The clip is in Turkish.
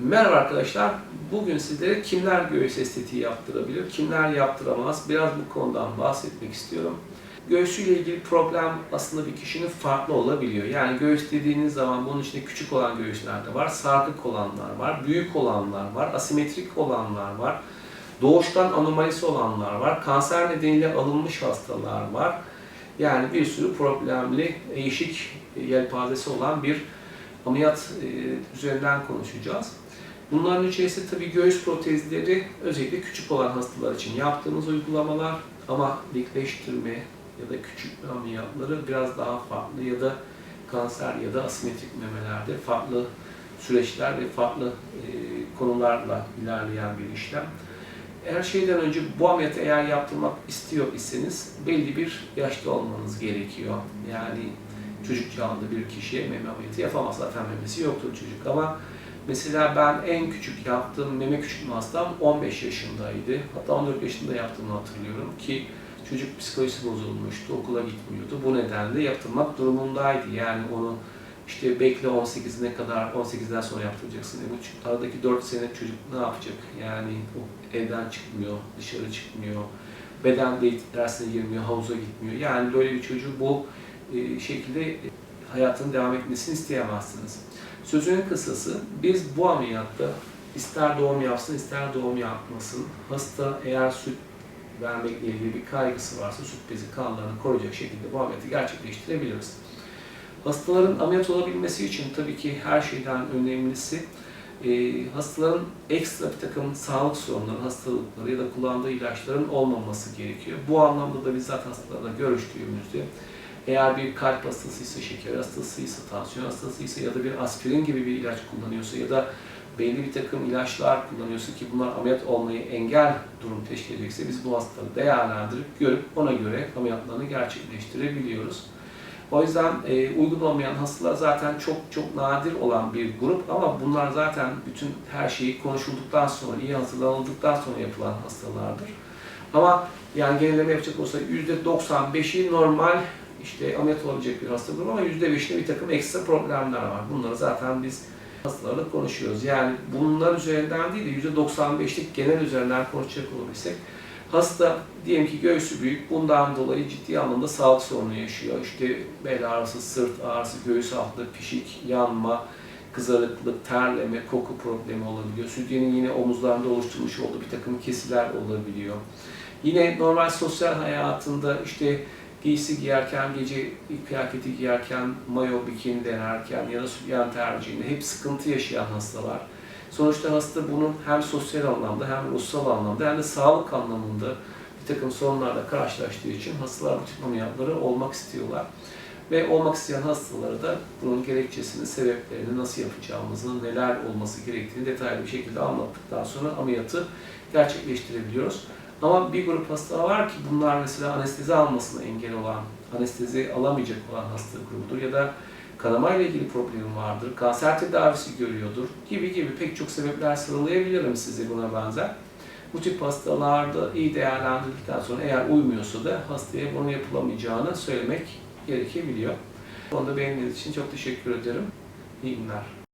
Merhaba arkadaşlar. Bugün sizlere kimler göğüs estetiği yaptırabilir, kimler yaptıramaz biraz bu konudan bahsetmek istiyorum. Göğsüyle ilgili problem aslında bir kişinin farklı olabiliyor. Yani göğüs dediğiniz zaman bunun içinde küçük olan göğüsler de var, sarkık olanlar var, büyük olanlar var, asimetrik olanlar var, doğuştan anomalisi olanlar var, kanser nedeniyle alınmış hastalar var. Yani bir sürü problemli, değişik yelpazesi olan bir ameliyat e, üzerinden konuşacağız. Bunların içerisinde tabii göğüs protezleri özellikle küçük olan hastalar için yaptığımız uygulamalar ama dikleştirme ya da küçük ameliyatları biraz daha farklı ya da kanser ya da asimetrik memelerde farklı süreçler ve farklı e, konularla ilerleyen bir işlem. Her şeyden önce bu ameliyatı eğer yaptırmak istiyor iseniz belli bir yaşta olmanız gerekiyor. Yani çocuk çağında bir kişiye meme ameliyatı yapamaz. Zaten memesi yoktur çocuk ama mesela ben en küçük yaptığım meme küçültme hastam 15 yaşındaydı. Hatta 14 yaşında yaptığımı hatırlıyorum ki çocuk psikolojisi bozulmuştu, okula gitmiyordu. Bu nedenle yaptırmak durumundaydı. Yani onu işte bekle 18'ine kadar, 18'den sonra yaptıracaksın. E bu aradaki 4 sene çocuk ne yapacak? Yani o evden çıkmıyor, dışarı çıkmıyor, beden de dersine girmiyor, havuza gitmiyor. Yani böyle bir çocuğu bu şekilde hayatın devam etmesini isteyemezsiniz. Sözünün kısası, biz bu ameliyatta ister doğum yapsın, ister doğum yapmasın, hasta eğer süt vermekle ilgili bir kaygısı varsa süt bezi kanlarını koruyacak şekilde bu ameliyatı gerçekleştirebiliriz. Hastaların ameliyat olabilmesi için tabii ki her şeyden önemlisi e, hastaların ekstra bir takım sağlık sorunları, hastalıkları ya da kullandığı ilaçların olmaması gerekiyor. Bu anlamda da biz zaten hastalarla görüştüğümüzde eğer bir kalp hastasıysa, şeker hastasıysa, tansiyon hastasıysa ya da bir aspirin gibi bir ilaç kullanıyorsa ya da belli bir takım ilaçlar kullanıyorsa ki bunlar ameliyat olmayı engel durum teşkil edecekse biz bu hastaları değerlendirip görüp ona göre ameliyatlarını gerçekleştirebiliyoruz. O yüzden e, uygun olmayan hastalar zaten çok çok nadir olan bir grup ama bunlar zaten bütün her şeyi konuşulduktan sonra, iyi hazırlanıldıktan sonra yapılan hastalardır. Ama yani genelleme yapacak olsa %95'i normal işte ameliyat olabilecek bir hasta grubu ama %5'inde bir takım ekstra problemler var. Bunları zaten biz hastalarla konuşuyoruz. Yani bunlar üzerinden değil de %95'lik genel üzerinden konuşacak olursak hasta diyelim ki göğsü büyük, bundan dolayı ciddi anlamda sağlık sorunu yaşıyor. İşte bel ağrısı, sırt ağrısı, göğüs altı, pişik, yanma, kızarıklık, terleme, koku problemi olabiliyor. Sütyenin yine omuzlarında oluşturmuş olduğu bir takım kesiler olabiliyor. Yine normal sosyal hayatında işte giysi giyerken, gece kıyafeti giyerken, mayo, bikini denerken ya da sütyen tercihinde hep sıkıntı yaşayan hastalar. Sonuçta hasta bunun hem sosyal anlamda hem ruhsal anlamda hem de sağlık anlamında bir takım sorunlarla karşılaştığı için hastalar bu tip ameliyatları olmak istiyorlar. Ve olmak isteyen hastalara da bunun gerekçesini, sebeplerini, nasıl yapacağımızı, neler olması gerektiğini detaylı bir şekilde anlattıktan sonra ameliyatı gerçekleştirebiliyoruz. Ama bir grup hasta var ki bunlar mesela anestezi almasına engel olan, anestezi alamayacak olan hasta grubudur ya da kanama ile ilgili problemi vardır, kanser tedavisi görüyordur gibi gibi pek çok sebepler sıralayabilirim size buna benzer. Bu tip hastalarda iyi değerlendirdikten sonra eğer uymuyorsa da hastaya bunu yapılamayacağını söylemek gerekebiliyor. Bu konuda beğendiğiniz için çok teşekkür ederim. İyi günler.